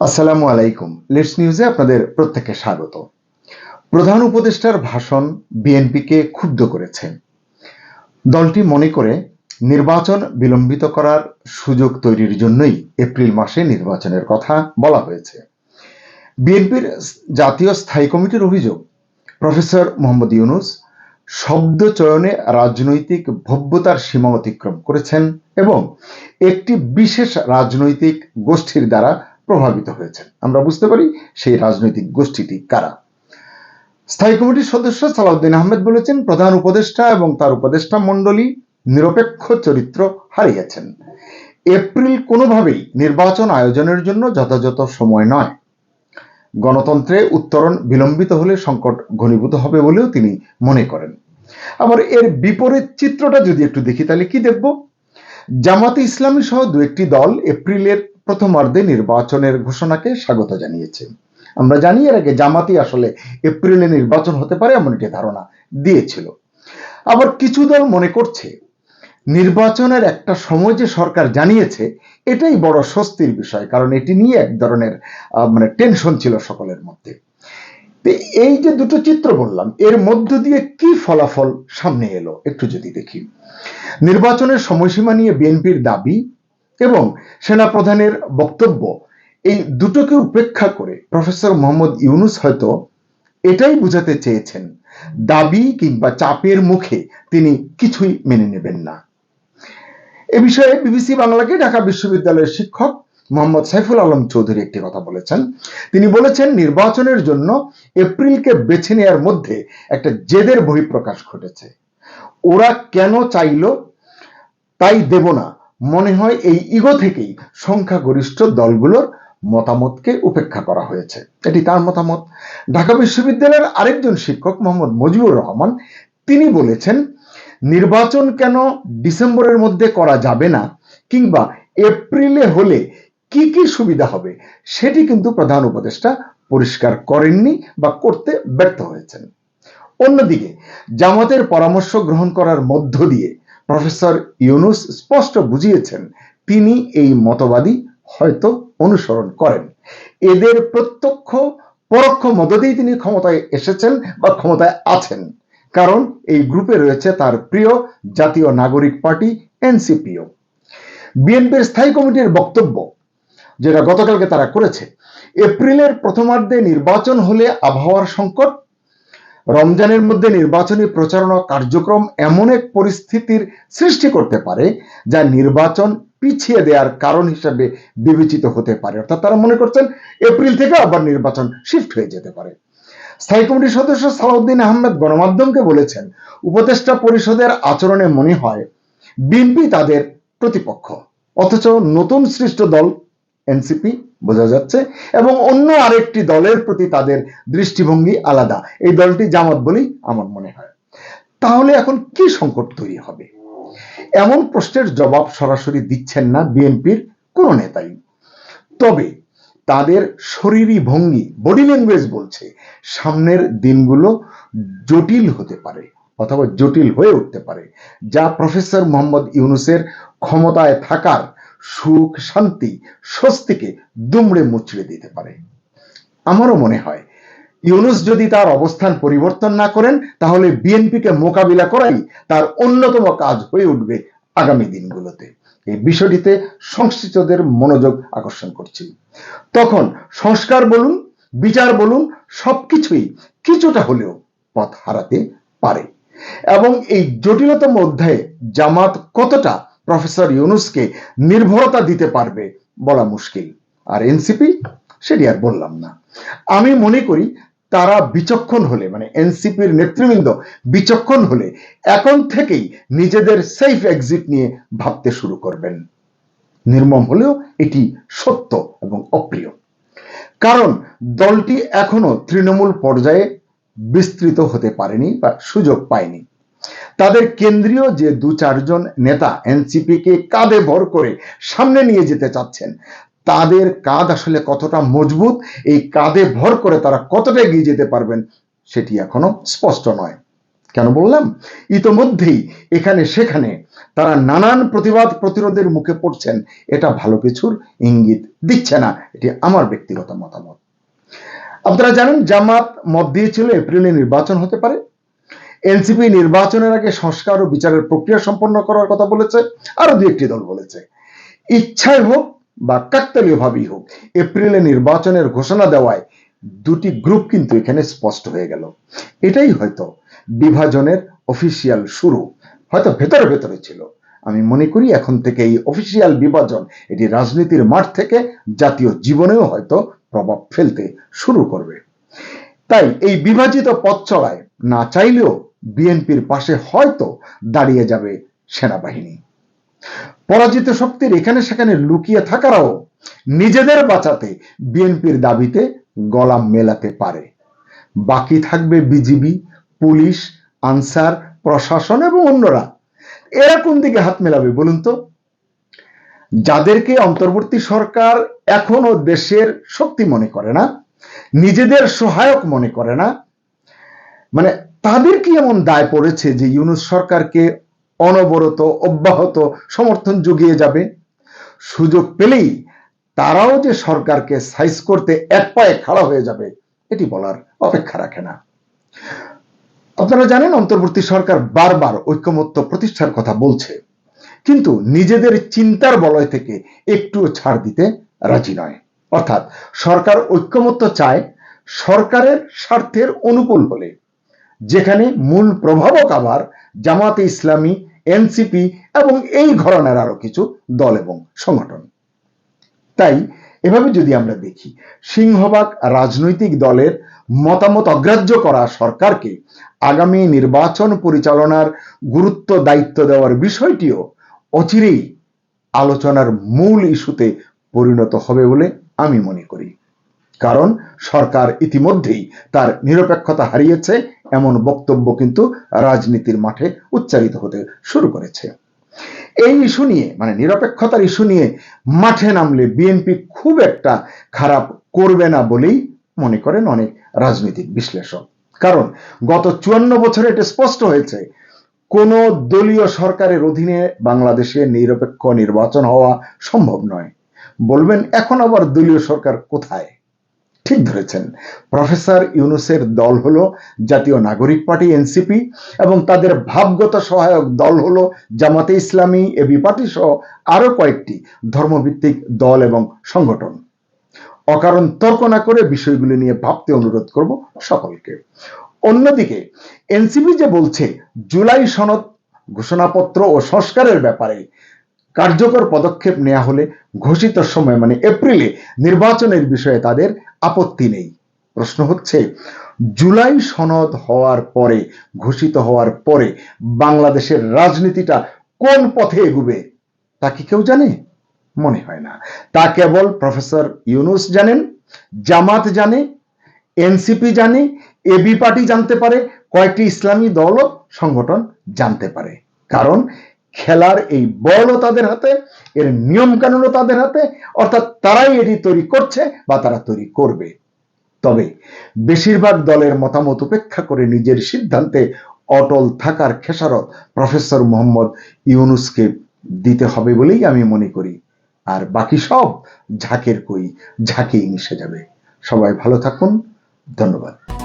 আসসালামু আলাইকুম। লেটস নিউজে আপনাদের প্রত্যেককে স্বাগত। প্রধান উপদেষ্টার ভাষণ বিএনপিকে ক্ষুব্ধ করেছে দলটি মনে করে নির্বাচন বিলম্বিত করার সুযোগ তৈরির জন্যই এপ্রিল মাসে নির্বাচনের কথা বলা হয়েছে। বিএনপির জাতীয় স্থায়ী কমিটির অভিযোগ, প্রফেসর মোহাম্মদ ইউনুস শব্দ চয়নে রাজনৈতিক ভব্যতার সীমা অতিক্রম করেছেন এবং একটি বিশেষ রাজনৈতিক গোষ্ঠীর দ্বারা প্রভাবিত হয়েছেন। আমরা বুঝতে পারি সেই রাজনৈতিক গোষ্ঠীটি কারা? স্থায়ী কমিটির সদস্য সালাউদ্দিন আহমেদ বলেছেন, প্রধান উপদেষ্টা এবং তার উপদেষ্টা মণ্ডলী নিরপেক্ষ চরিত্র হারিয়েছেন। এপ্রিল কোনোভাবেই নির্বাচন আয়োজনের জন্য যথাযথ সময় নয়। গণতন্ত্রে উত্তরণ বিলম্বিত হলে সংকট ঘনীভূত হবে বলেও তিনি মনে করেন। আবার এর বিপরীত চিত্রটা যদি একটু দেখি, তাহলে কি দেখব? জামাতে ইসলামী সহ দু একটি দল এপ্রিলের প্রথমার্ধে নির্বাচনের ঘোষণাকে স্বাগত জানিয়েছে। আমরা জানি এর আগে জামাতি আসলে এপ্রিলে নির্বাচন হতে পারে এমন একটি ধারণা দিয়েছিল। আবার কিছু দল মনে করছে নির্বাচনের একটা সময় যে সরকার জানিয়েছে, এটাই বড় স্বস্তির বিষয়, কারণ এটি নিয়ে এক ধরনের মানে টেনশন ছিল সকলের মধ্যে। এই যে দুটো চিত্র বললাম, এর মধ্য দিয়ে কি ফলাফল সামনে এলো, একটু যদি দেখি। নির্বাচনের সময়সীমা নিয়ে বিএনপির দাবি এবং সেনাপ্রধানের বক্তব্য, এই দুটোকে উপেক্ষা করে প্রফেসর মোহাম্মদ ইউনুস হয়তো এটাই বুঝাতে চেয়েছেন, দাবি কিংবা চাপের মুখে তিনি কিছুই মেনে নেবেন না। এ বিষয়ে বিবিসি বাংলাকে ঢাকা বিশ্ববিদ্যালয়ের শিক্ষক মোহাম্মদ সাইফুল আলম চৌধুরী একটি কথা বলেছেন। তিনি বলেছেন, নির্বাচনের জন্য এপ্রিলকে বেছে নেওয়ার মধ্যে একটা জেদের বহিঃপ্রকাশ ঘটেছে। ওরা কেন চাইলো তাই দেব না। মনে হয় এই ইগো থেকেই সংখ্যাগরিষ্ঠ দলগুলোর মতামতকে উপেক্ষা করা হয়েছে। এটি তার মতামত। ঢাকা বিশ্ববিদ্যালয়ের আরেকজন শিক্ষক মোহাম্মদ মজিবুর রহমান, তিনি বলেছেন নির্বাচন কেন ডিসেম্বরের মধ্যে করা যাবে না? কিংবা এপ্রিলে হলে কি কি সুবিধা হবে? সেটি কিন্তু প্রধান উপদেষ্টা পরিষ্কার করেননি বা করতে ব্যর্থ হয়েছেন। অন্যদিকে, জামাতের পরামর্শ গ্রহণ করার মধ্য দিয়ে প্রফেসর ইউনুস স্পষ্ট বুঝিয়েছেন, তিনি এই মতবাদী হয়তো অনুসরণ করেন। এদের প্রত্যক্ষ পরোক্ষ মদতেই তিনি ক্ষমতায় এসেছেন বা ক্ষমতায় আছেন। কারণ এই গ্রুপে রয়েছে তার প্রিয় জাতীয় নাগরিক পার্টি এনসিপিও। বিএনপির স্থায়ী কমিটির বক্তব্য, যেটা গতকালকে তারা করেছে, এপ্রিলের প্রথমার্ধে নির্বাচন হলে আবহাওয়ার সংকট, রমজানের মধ্যে নির্বাচনী প্রচারণা কার্যক্রম এমন এক পরিস্থিতির সৃষ্টি করতে পারে, যা নির্বাচন পিছিয়ে দেওয়ার কারণ হিসেবে বিবেচিত হতে পারে। অর্থাৎ তারা মনে করছেন, এপ্রিল থেকে আবার নির্বাচন শিফট হয়ে যেতে পারে। স্থায়ী কমিটির সদস্য সালাউদ্দিন আহমেদ গণমাধ্যমকে বলেছেন, উপদেষ্টা পরিষদের আচরণে মনে হয়, বিএনপি তাদের প্রতিপক্ষ। অথচ নতুন সৃষ্ট দল, এনসিপি, বোঝা যাচ্ছে, এবং অন্য আরেকটি দলের প্রতি তাদের দৃষ্টিভঙ্গি আলাদা। এই দলটি জামাত বলেই আমার মনে হয়। তাহলে এখন কি সংকট তৈরি হবে? এমন প্রশ্নের জবাব সরাসরি দিচ্ছেন না বিএনপির কোনো নেতাই। তবে তাদের শরীরী ভঙ্গি বডি ল্যাঙ্গুয়েজ বলছে, সামনের দিনগুলো জটিল হতে পারে অথবা জটিল হয়ে উঠতে পারে, যা প্রফেসর মোহাম্মদ ইউনুসের ক্ষমতায় থাকার সুখ, শান্তি, স্বস্তিকে দুমড়ে মুচড়ে দিতে পারে। আমারও মনে হয়, ইউনুস যদি তার অবস্থান পরিবর্তন না করেন, তাহলে বিএনপিকে মোকাবিলা করাই তার অন্যতম কাজ হয়ে উঠবে আগামী দিনগুলোতে। এই বিষয়টিতে সংশ্লিষ্টদের মনোযোগ আকর্ষণ করছি। তখন সংস্কার বলুন, বিচার বলুন, সবকিছুই কিছুটা হলেও পথ হারাতে পারে। এবং এই জটিলতম অধ্যায়ে জামাত কতটা প্রফেসর ইউনুসকে নির্ভরতা দিতে পারবে বলা মুশকিল। আর এনসিপি, সেটি আর বললাম না। আমি মনে করি তারা বিচক্ষণ হলে মানে এনসিপির নেতৃবৃন্দ বিচক্ষণ হলে, এখন থেকেই নিজেদের সেফ এক্সিট নিয়ে ভাবতে শুরু করবেন। নির্মম হলেও এটি সত্য এবং অপ্রিয়। কারণ দলটি এখনও তৃণমূল পর্যায়ে বিস্তৃত হতে পারেনি বা সুযোগ পায়নি। তাদের কেন্দ্রীয় যে দু চারজন নেতা এনসিপি কে কাঁধে ভর করে সামনে নিয়ে যেতে চাচ্ছেন তাদের কাঁধ আসলে কতটা মজবুত, এই কাঁধে ভর করে তারা কতটা এগিয়ে যেতে পারবেন সেটি এখনও স্পষ্ট নয়। কেন বললাম? ইতোমধ্যেই এখানে সেখানে তারা নানান প্রতিবাদ প্রতিরোধের মুখে পড়ছেন, এটা ভালো কিছুর ইঙ্গিত দিচ্ছে না, এটি আমার ব্যক্তিগত মতামত। আপনারা জানেন জামাত মত দিয়েছিল এপ্রিলে নির্বাচন হতে পারে। এনসিপি নির্বাচনের আগে সংস্কার ও বিচারের প্রক্রিয়া সম্পন্ন করার কথা বলেছে আরও দু একটি দল বলেছে। ইচ্ছায় হোক বা কাকতালীয় ভাবেই হোক, এপ্রিলে নির্বাচনের ঘোষণা দেওয়ায় দুটি গ্রুপ কিন্তু এখানে স্পষ্ট হয়ে গেল। এটাই হয়তো বিভাজনের অফিসিয়াল শুরু, হয়তো ভেতরে ভেতরে ছিল। আমি মনে করি এখন থেকে এই অফিসিয়াল বিভাজন এটি রাজনীতির মাঠ থেকে জাতীয় জীবনেও হয়তো প্রভাব ফেলতে শুরু করবে। তাই এই বিভাজিত পথ চলায় না চাইলেও বিএনপির পাশে হয়তো দাঁড়িয়ে যাবে সেনাবাহিনী। পরাজিত শক্তির এখানে সেখানে লুকিয়ে থাকারাও নিজেদের বাঁচাতে বিএনপির দাবিতে গলা মেলাতে পারে। বাকি থাকবে বিজিবি, পুলিশ, আনসার, প্রশাসন এবং অন্যরা। এরা কোন দিকে হাত মেলাবে বলুন তো? যাদেরকে অন্তর্বর্তী সরকার এখনও দেশের শক্তি মনে করে না, নিজেদের সহায়ক মনে করে না মানে তাদের কি এমন দায় পড়েছে যে ইউনুস সরকারকে অনবরত অব্যাহত সমর্থন জুগিয়ে যাবে। সুযোগ পেলেই তারাও যে সরকারকে সাইজ করতে এক পায়ে খাড়া হয়ে যাবে, এটি বলার অপেক্ষা রাখে না। আপনারা জানেন, অন্তর্বর্তী সরকার বারবার ঐক্যমত্য প্রতিষ্ঠার কথা বলছে। কিন্তু নিজেদের চিন্তার বলয় থেকে একটুও ছাড় দিতে রাজি নয়। অর্থাৎ সরকার ঐক্যমত্য চায় সরকারের স্বার্থের অনুকূল হলে, যেখানে মূল প্রভাবক আবার জামাতে ইসলামী এনসিপি এবং এই ঘরানার আরও কিছু দল এবং সংগঠন। তাই এভাবে যদি আমরা দেখি, সিংহভাগ রাজনৈতিক দলের মতামত অগ্রাহ্য করা সরকারকে আগামী নির্বাচন পরিচালনার গুরুত্ব দায়িত্ব দেওয়ার বিষয়টিও অচিরেই আলোচনার মূল ইস্যুতে পরিণত হবে বলে আমি মনে করি। কারণ সরকার ইতিমধ্যেই তার নিরপেক্ষতা হারিয়েছে এমন বক্তব্য কিন্তু রাজনীতির মাঠে উচ্চারিত হতে শুরু করেছে। এই ইস্যু নিয়ে মানে নিরপেক্ষতার ইস্যু নিয়ে মাঠে নামলে বিএনপি খুব একটা খারাপ করবে না বলেই মনে করেন অনেক রাজনৈতিক বিশ্লেষক। কারণ গত চুয়ান্ন বছরে এটা স্পষ্ট হয়েছে, কোন দলীয় সরকারের অধীনে বাংলাদেশে নিরপেক্ষ নির্বাচন হওয়া সম্ভব নয়। বলবেন, এখন আবার দলীয় সরকার কোথায়? ঠিক ধরেছেন প্রফেসর ইউনুসের দল হলো জাতীয় নাগরিক পার্টি, এনসিপি, এবং তাদের ভাবগত সহায়ক দল হলো জামাতে ইসলামী, এবি পার্টি সহ আরও কয়েকটি ধর্মভিত্তিক দল এবং সংগঠন। অকারণ তর্ক না করে বিষয়গুলি নিয়ে ভাবতে অনুরোধ করব সকলকে। অন্যদিকে, এনসিপি যে বলছে, জুলাই সনদ ঘোষণাপত্র ও সংস্কারের ব্যাপারে কার্যকর পদক্ষেপ নেওয়া হলে ঘোষিত সময় মানে এপ্রিলে নির্বাচনের বিষয়ে তাদের আপত্তি নেই। প্রশ্ন হচ্ছে, জুলাই সনদ হওয়ার পরে, ঘোষিত হওয়ার পরে বাংলাদেশের রাজনীতিটা কোন পথে এগুবে, তা কি কেউ জানে? মনে হয় না। তা কেবল প্রফেসর ইউনুস জানেন, জামাত জানে, এনসিপি জানে, এবি পার্টি জানতে পারে, কয়েকটি ইসলামী দল সংগঠন জানতে পারে। কারণ খেলার এই বলও তাদের হাতে, এর নিয়ম কানুনও তাদের হাতে, অর্থাৎ তারাই এটি তৈরি করছে বা তারা তৈরি করবে। তবে বেশিরভাগ দলের মতামত উপেক্ষা করে নিজের সিদ্ধান্তে অটল থাকার খেসারত প্রফেসর মোহাম্মদ ইউনুসকে দিতে হবে বলেই আমি মনে করি। আর বাকি সব ঝাঁকের কই, ঝাঁকেই মিশে যাবে। সবাই ভালো থাকুন, ধন্যবাদ।